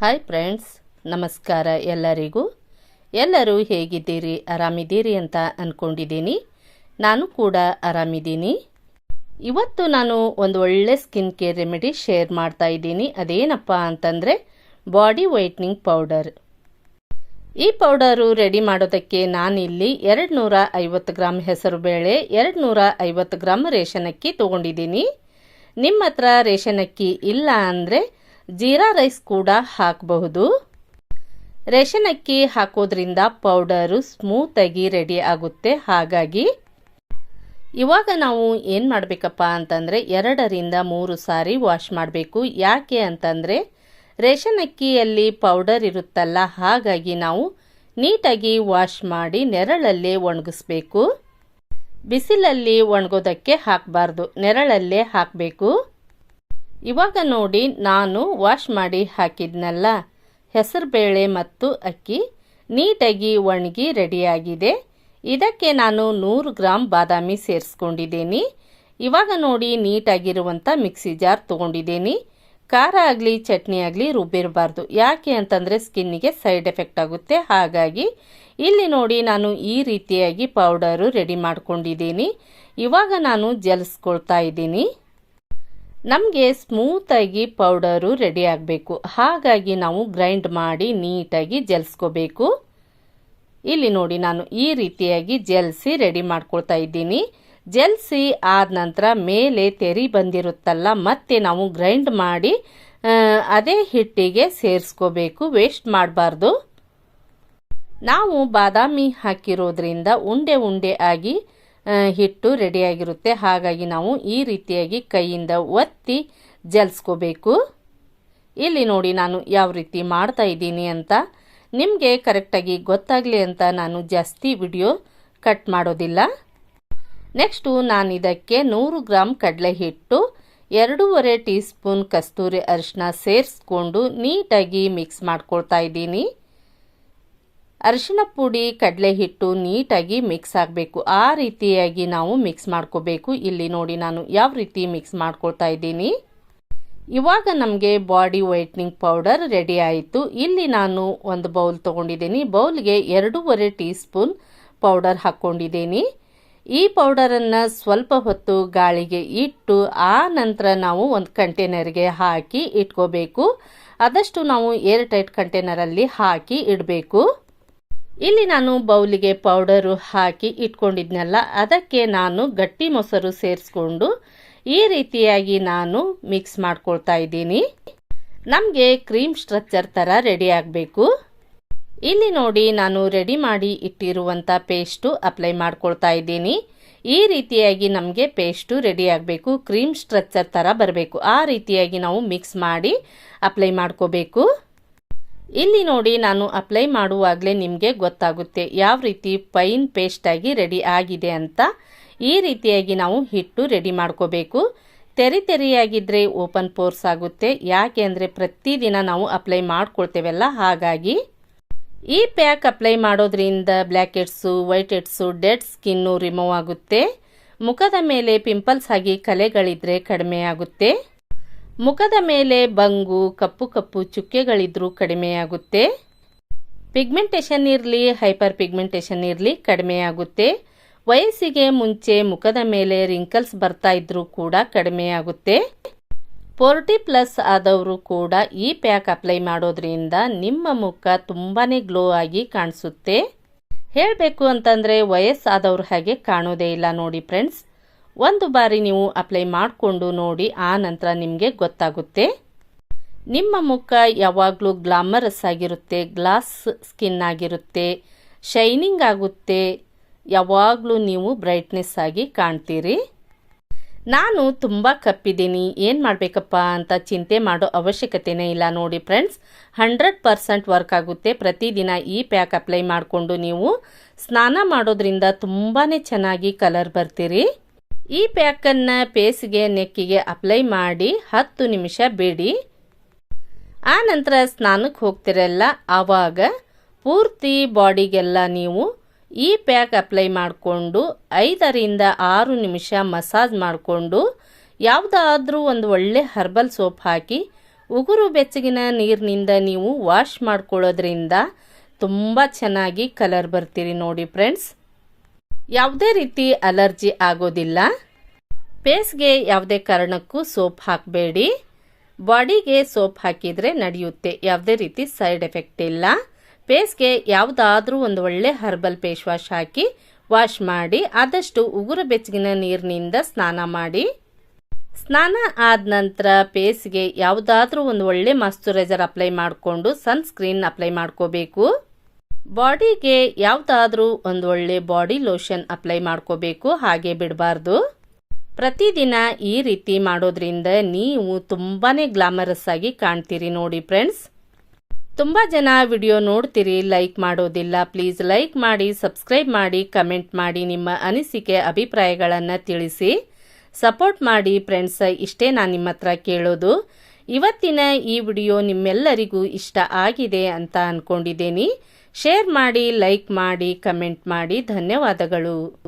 Hi friends ನಮಸ್ಕಾರ ಎಲ್ಲರಿಗೂ. ಎಲ್ಲರೂ ಹೇಗಿದ್ದೀರಿ? ಆರಾಮಿದ್ದೀರಿ ಅಂತ ಅಂದ್ಕೊಂಡಿದ್ದೀನಿ ನಾನು ಕೂಡ ಆರಾಮಿದ್ದೀನಿ. ಇವತ್ತು ನಾನು ಒಂದು ಒಳ್ಳೆ ಸ್ಕಿನ್ ಕೇರ್ ರೆಮಿಡಿ ಶೇರ್ ಮಾಡ್ತಾ ಇದ್ದೀನಿ. ಅದೇನಪ್ಪ ಅಂತಂದರೆ ಬಾಡಿ ವೈಟ್ನಿಂಗ್ ಪೌಡರ್ ಈ ಪೌಡರು ರೆಡಿ ಮಾಡೋದಕ್ಕೆ ನಾನಿಲ್ಲಿ ಎರಡು ನೂರ ಐವತ್ತು ಗ್ರಾಮ್ ಹೆಸರು ಬೇಳೆ ಎರಡು ನೂರ ಐವತ್ತು ಗ್ರಾಮ್ ರೇಷನ್ ಅಕ್ಕಿ ತೊಗೊಂಡಿದ್ದೀನಿ. ನಿಮ್ಮ ಹತ್ರ ರೇಷನ್ ಅಕ್ಕಿ ಇಲ್ಲ ಅಂದರೆ ಜೀರಾ ರೈಸ್ ಕೂಡ ಹಾಕಬಹುದು. ರೇಷನ್ ಅಕ್ಕಿ ಹಾಕೋದ್ರಿಂದ ಪೌಡರು ಸ್ಮೂತಾಗಿ ರೆಡಿ ಆಗುತ್ತೆ. ಹಾಗಾಗಿ ಇವಾಗ ನಾವು ಏನು ಮಾಡಬೇಕಪ್ಪ ಅಂತಂದರೆ ಎರಡರಿಂದ ಮೂರು ಸಾರಿ ವಾಶ್ ಮಾಡಬೇಕು. ಯಾಕೆ ಅಂತಂದರೆ ರೇಷನ್ ಅಕ್ಕಿಯಲ್ಲಿ ಪೌಡರ್ ಇರುತ್ತಲ್ಲ, ಹಾಗಾಗಿ ನಾವು ನೀಟಾಗಿ ವಾಶ್ ಮಾಡಿ ನೆರಳಲ್ಲೇ ಒಣಗಿಸ್ಬೇಕು. ಬಿಸಿಲಲ್ಲಿ ಒಣಗೋದಕ್ಕೆ ಹಾಕಬಾರ್ದು. ನೆರಳಲ್ಲೇ ಹಾಕಬೇಕು. ಇವಾಗ ನೋಡಿ ನಾನು ವಾಶ್ ಮಾಡಿ ಹಾಕಿದ್ನಲ್ಲ. ಹೆಸರುಬೇಳೆ ಮತ್ತು ಅಕ್ಕಿ ನೀಟಾಗಿ ಒಣಗಿ ರೆಡಿಯಾಗಿದೆ. ಇದಕ್ಕೆ ನಾನು ನೂರು ಗ್ರಾಮ್ ಬಾದಾಮಿ ಸೇರಿಸ್ಕೊಂಡಿದ್ದೀನಿ. ಇವಾಗ ನೋಡಿ ನೀಟಾಗಿರುವಂಥ ಮಿಕ್ಸಿ ಜಾರ್ ತೊಗೊಂಡಿದ್ದೀನಿ. ಖಾರ ಆಗಲಿ, ಚಟ್ನಿ ಆಗಲಿ ರುಬ್ಬಿರಬಾರ್ದು. ಯಾಕೆ ಅಂತಂದರೆ ಸ್ಕಿನ್ನಿಗೆ ಸೈಡ್ ಎಫೆಕ್ಟ್ ಆಗುತ್ತೆ. ಹಾಗಾಗಿ ಇಲ್ಲಿ ನೋಡಿ ನಾನು ಈ ರೀತಿಯಾಗಿ ಪೌಡರು ರೆಡಿ ಮಾಡ್ಕೊಂಡಿದ್ದೀನಿ. ಇವಾಗ ನಾನು ಜಲಿಸ್ಕೊಳ್ತಾ ಇದ್ದೀನಿ. ನಮಗೆ ಸ್ಮೂತಾಗಿ ಪೌಡರು ರೆಡಿ ಆಗಬೇಕು. ಹಾಗಾಗಿ ನಾವು ಗ್ರೈಂಡ್ ಮಾಡಿ ನೀಟಾಗಿ ಜಲ್ಸ್ಕೋಬೇಕು. ಇಲ್ಲಿ ನೋಡಿ ನಾನು ಈ ರೀತಿಯಾಗಿ ಜಲ್ಸಿ ರೆಡಿ ಮಾಡ್ಕೊಳ್ತಾ ಇದ್ದೀನಿ. ಜಲ್ಸಿ ಆದ ನಂತರ ಮೇಲೆ ತೆರಿ ಬಂದಿರುತ್ತಲ್ಲ, ಮತ್ತೆ ನಾವು ಗ್ರೈಂಡ್ ಮಾಡಿ ಅದೇ ಹಿಟ್ಟಿಗೆ ಸೇರಿಸ್ಕೋಬೇಕು. ವೇಸ್ಟ್ ಮಾಡಬಾರ್ದು. ನಾವು ಬಾದಾಮಿ ಹಾಕಿರೋದ್ರಿಂದ ಉಂಡೆ ಉಂಡೆ ಆಗಿ ಹಿಟ್ಟು ರೆಡಿಯಾಗಿರುತ್ತೆ ಹಾಗಾಗಿ ನಾವು ಈ ರೀತಿಯಾಗಿ ಕೈಯಿಂದ ಒತ್ತಿ ಜಲ್ಸ್ಕೋಬೇಕು. ಇಲ್ಲಿ ನೋಡಿ ನಾನು ಯಾವ ರೀತಿ ಮಾಡ್ತಾ ಇದ್ದೀನಿ ಅಂತ. ನಿಮಗೆ ಕರೆಕ್ಟಾಗಿ ಗೊತ್ತಾಗಲಿ ಅಂತ ನಾನು ಜಾಸ್ತಿ ವಿಡಿಯೋ ಕಟ್ ಮಾಡೋದಿಲ್ಲ. ನೆಕ್ಸ್ಟು ನಾನು ಇದಕ್ಕೆ ನೂರು ಗ್ರಾಮ್ ಕಡಲೆ ಹಿಟ್ಟು, ಎರಡೂವರೆ ಟೀ ಸ್ಪೂನ್ ಕಸ್ತೂರಿ ಅರಿಶಿನ ಸೇರಿಸ್ಕೊಂಡು ನೀಟಾಗಿ ಮಿಕ್ಸ್ ಮಾಡ್ಕೊಳ್ತಾ ಇದ್ದೀನಿ. ಅರಿಶಿನ ಪುಡಿ ಕಡಲೆ ಹಿಟ್ಟು ನೀಟಾಗಿ ಮಿಕ್ಸ್ ಆಗಬೇಕು. ಆ ರೀತಿಯಾಗಿ ನಾವು ಮಿಕ್ಸ್ ಮಾಡ್ಕೋಬೇಕು. ಇಲ್ಲಿ ನೋಡಿ ನಾನು ಯಾವ ರೀತಿ ಮಿಕ್ಸ್ ಮಾಡ್ಕೊಳ್ತಾ ಇದ್ದೀನಿ. ಇವಾಗ ನಮಗೆ ಬಾಡಿ ವೈಟ್ನಿಂಗ್ ಪೌಡರ್ ರೆಡಿ ಆಯಿತು. ಇಲ್ಲಿ ನಾನು ಒಂದು ಬೌಲ್ ತೊಗೊಂಡಿದ್ದೀನಿ. ಬೌಲ್ಗೆ ಎರಡೂವರೆ ಟೀ ಸ್ಪೂನ್ ಪೌಡರ್ ಹಾಕ್ಕೊಂಡಿದ್ದೀನಿ. ಈ ಪೌಡರನ್ನು ಸ್ವಲ್ಪ ಹೊತ್ತು ಗಾಳಿಗೆ ಇಟ್ಟು ಆ ನಂತರ ನಾವು ಒಂದು ಕಂಟೈನರ್ಗೆ ಹಾಕಿ ಇಟ್ಕೋಬೇಕು. ಆದಷ್ಟು ನಾವು ಏರ್ ಟೈಟ್ ಕಂಟೈನರಲ್ಲಿ ಹಾಕಿ ಇಡಬೇಕು. ಇಲ್ಲಿ ನಾನು ಬೌಲಿಗೆ ಪೌಡರು ಹಾಕಿ ಇಟ್ಕೊಂಡಿದ್ನಲ್ಲ, ಅದಕ್ಕೆ ನಾನು ಗಟ್ಟಿ ಮೊಸರು ಸೇರಿಸ್ಕೊಂಡು ಈ ರೀತಿಯಾಗಿ ನಾನು ಮಿಕ್ಸ್ ಮಾಡ್ಕೊಳ್ತಾ ಇದ್ದೀನಿ. ನಮಗೆ ಕ್ರೀಮ್ ಸ್ಟ್ರಕ್ಚರ್ ಥರ ರೆಡಿ ಆಗಬೇಕು. ಇಲ್ಲಿ ನೋಡಿ ನಾನು ರೆಡಿ ಮಾಡಿ ಇಟ್ಟಿರುವಂಥ ಪೇಸ್ಟು ಅಪ್ಲೈ ಮಾಡ್ಕೊಳ್ತಾ ಇದ್ದೀನಿ. ಈ ರೀತಿಯಾಗಿ ನಮಗೆ ಪೇಸ್ಟು ರೆಡಿ ಆಗಬೇಕು, ಕ್ರೀಮ್ ಸ್ಟ್ರಕ್ಚರ್ ಥರ ಬರಬೇಕು. ಆ ರೀತಿಯಾಗಿ ನಾವು ಮಿಕ್ಸ್ ಮಾಡಿ ಅಪ್ಲೈ ಮಾಡ್ಕೋಬೇಕು. ಇಲ್ಲಿ ನೋಡಿ ನಾನು ಅಪ್ಲೈ ಮಾಡುವಾಗಲೇ ನಿಮಗೆ ಗೊತ್ತಾಗುತ್ತೆ ಯಾವ ರೀತಿ ಪೈನ್ ಪೇಸ್ಟಾಗಿ ರೆಡಿ ಆಗಿದೆ ಅಂತ. ಈ ರೀತಿಯಾಗಿ ನಾವು ಹಿಟ್ಟು ರೆಡಿ ಮಾಡ್ಕೋಬೇಕು. ತೆರಿ ತೆರೆಯಾಗಿದ್ದರೆ ಓಪನ್ ಪೋರ್ಸ್ ಆಗುತ್ತೆ. ಯಾಕೆ ಅಂದರೆ ಪ್ರತಿದಿನ ನಾವು ಅಪ್ಲೈ ಮಾಡ್ಕೊಳ್ತೇವಲ್ಲ ಹಾಗಾಗಿ. ಈ ಪ್ಯಾಕ್ ಅಪ್ಲೈ ಮಾಡೋದ್ರಿಂದ blackheads whiteheads dead skin remove ಆಗುತ್ತೆ. ಮುಖದ ಮೇಲೆ ಪಿಂಪಲ್ಸ್ ಆಗಿ ಕಲೆಗಳಿದ್ರೆ ಕಡಿಮೆ ಆಗುತ್ತೆ. ಮುಖದ ಮೇಲೆ ಬಂಗು, ಕಪ್ಪು ಕಪ್ಪು ಚುಕ್ಕೆಗಳಿದ್ರೂ ಕಡಿಮೆಯಾಗುತ್ತೆ. ಪಿಗ್ಮೆಂಟೇಷನ್ ಇರಲಿ, ಹೈಪರ್ ಪಿಗ್ಮೆಂಟೇಷನ್ ಇರಲಿ ಕಡಿಮೆಯಾಗುತ್ತೆ. ವಯಸ್ಸಿಗೆ ಮುಂಚೆ ಮುಖದ ಮೇಲೆ ರಿಂಕಲ್ಸ್ ಬರ್ತಾ ಇದ್ರೂ ಕೂಡ ಕಡಿಮೆಯಾಗುತ್ತೆ. ಫೋರ್ಟಿ ಪ್ಲಸ್ ಆದವರು ಕೂಡ ಈ ಪ್ಯಾಕ್ ಅಪ್ಲೈ ಮಾಡೋದ್ರಿಂದ ನಿಮ್ಮ ಮುಖ ತುಂಬಾನೇ ಗ್ಲೋ ಆಗಿ ಕಾಣಿಸುತ್ತೆ. ಹೇಳಬೇಕು ಅಂತಂದರೆ ವಯಸ್ಸಾದವ್ರ ಹಾಗೆ ಕಾಣೋದೇ ಇಲ್ಲ ನೋಡಿ ಫ್ರೆಂಡ್ಸ್. ಒಂದು ಬಾರಿ ನೀವು ಅಪ್ಲೈ ಮಾಡಿಕೊಂಡು ನೋಡಿ, ಆ ನಂತರ ನಿಮಗೆ ಗೊತ್ತಾಗುತ್ತೆ. ನಿಮ್ಮ ಮುಖ ಯಾವಾಗಲೂ ಗ್ಲಾಮರಸ್ ಆಗಿರುತ್ತೆ ಗ್ಲಾಸ್ ಸ್ಕಿನ್ ಆಗಿರುತ್ತೆ ಶೈನಿಂಗ್ ಆಗುತ್ತೆ. ಯಾವಾಗಲೂ ನೀವು ಬ್ರೈಟ್ನೆಸ್ ಆಗಿ ಕಾಣ್ತೀರಿ. ನಾನು ತುಂಬ ಕಪ್ಪಿದ್ದೀನಿ, ಏನು ಮಾಡಬೇಕಪ್ಪ ಅಂತ ಚಿಂತೆ ಮಾಡೋ ಅವಶ್ಯಕತೆನೇ ಇಲ್ಲ ನೋಡಿ ಫ್ರೆಂಡ್ಸ್ ಹಂಡ್ರೆಡ್ ಪರ್ಸೆಂಟ್ ವರ್ಕ್ ಆಗುತ್ತೆ. ಪ್ರತಿದಿನ ಈ ಪ್ಯಾಕ್ ಅಪ್ಲೈ ಮಾಡಿಕೊಂಡು ನೀವು ಸ್ನಾನ ಮಾಡೋದ್ರಿಂದ ತುಂಬಾ ಚೆನ್ನಾಗಿ ಕಲರ್ ಬರ್ತೀರಿ. ಈ ಪ್ಯಾಕನ್ನು ಪೇಸ್ಗೆ ನೆಕ್ಕಿಗೆ ಅಪ್ಲೈ ಮಾಡಿ ಹತ್ತು ನಿಮಿಷ ಬಿಡಿ. ಆ ನಂತರ ಸ್ನಾನಕ್ಕೆ ಹೋಗ್ತಿರಲ್ಲ, ಆವಾಗ ಪೂರ್ತಿ ಬಾಡಿಗೆಲ್ಲ ನೀವು ಈ ಪ್ಯಾಕ್ ಅಪ್ಲೈ ಮಾಡಿಕೊಂಡು ಐದರಿಂದ ಆರು ನಿಮಿಷ ಮಸಾಜ್ ಮಾಡಿಕೊಂಡು ಯಾವುದಾದ್ರೂ ಒಂದು ಒಳ್ಳೆ ಹರ್ಬಲ್ ಸೋಪ್ ಹಾಕಿ ಉಗುರು ಬೆಚ್ಚಗಿನ ನೀರಿನಿಂದ ನೀವು ವಾಶ್ ಮಾಡ್ಕೊಳ್ಳೋದ್ರಿಂದ ತುಂಬ ಚೆನ್ನಾಗಿ ಕಲರ್ ಬರ್ತೀರಿ ನೋಡಿ ಫ್ರೆಂಡ್ಸ್. ಯಾವುದೇ ರೀತಿ ಅಲರ್ಜಿ ಆಗೋದಿಲ್ಲ. ಫೇಸ್ಗೆ ಯಾವುದೇ ಕಾರಣಕ್ಕೂ ಸೋಪ್ ಹಾಕಬೇಡಿ. ಬಾಡಿಗೆ ಸೋಪ್ ಹಾಕಿದರೆ ನಡೆಯುತ್ತೆ. ಯಾವುದೇ ರೀತಿ ಸೈಡ್ ಎಫೆಕ್ಟ್ ಇಲ್ಲ. ಫೇಸ್ಗೆ ಯಾವುದಾದ್ರೂ ಒಂದು ಒಳ್ಳೆ ಹರ್ಬಲ್ ಫೇಸ್ ವಾಶ್ ಹಾಕಿ, ವಾಶ್ ಮಾಡಿ, ಆದಷ್ಟು ಉಗುರು ಬೆಚ್ಚಗಿನ ನೀರಿನಿಂದ ಸ್ನಾನ ಮಾಡಿ. ಸ್ನಾನ ಆದ ನಂತರ ಫೇಸ್ಗೆ ಯಾವುದಾದ್ರೂ ಒಂದು ಒಳ್ಳೆ ಮಾಯ್ಶ್ಚರೈಸರ್ ಅಪ್ಲೈ ಮಾಡಿಕೊಂಡು, ಸನ್ಸ್ಕ್ರೀನ್ ಅಪ್ಲೈ ಮಾಡ್ಕೋಬೇಕು. ಬಾಡಿಗೆ ಯಾವುದಾದ್ರೂ ಒಂದು ಒಳ್ಳೆ ಬಾಡಿ ಲೋಷನ್ ಅಪ್ಲೈ ಮಾಡ್ಕೋಬೇಕು, ಹಾಗೆ ಬಿಡಬಾರ್ದು. ಪ್ರತಿದಿನ ಈ ರೀತಿ ಮಾಡೋದ್ರಿಂದ ನೀವು ತುಂಬಾ ಗ್ಲಾಮರಸ್ ಆಗಿ ಕಾಣ್ತೀರಿ ನೋಡಿ ಫ್ರೆಂಡ್ಸ್. ತುಂಬ ಜನ ವಿಡಿಯೋ ನೋಡ್ತೀರಿ, ಲೈಕ್ ಮಾಡೋದಿಲ್ಲ. ಪ್ಲೀಸ್ ಲೈಕ್ ಮಾಡಿ, ಸಬ್ಸ್ಕ್ರೈಬ್ ಮಾಡಿ, ಕಮೆಂಟ್ ಮಾಡಿ ನಿಮ್ಮ ಅನಿಸಿಕೆ, ಅಭಿಪ್ರಾಯಗಳನ್ನು ತಿಳಿಸಿ. ಸಪೋರ್ಟ್ ಮಾಡಿ ಫ್ರೆಂಡ್ಸ್, ಇಷ್ಟೇ ನಾನು ನಿಮ್ಮ ಕೇಳೋದು. ಇವತ್ತಿನ ಈ ವಿಡಿಯೋ ನಿಮ್ಮೆಲ್ಲರಿಗೂ ಇಷ್ಟ ಆಗಿದೆ ಅಂತ ಅಂದ್ಕೊಂಡಿದ್ದೀನಿ ಶೇರ್ ಮಾಡಿ, ಲೈಕ್ ಮಾಡಿ, ಕಮೆಂಟ್ ಮಾಡಿ. ಧನ್ಯವಾದಗಳು.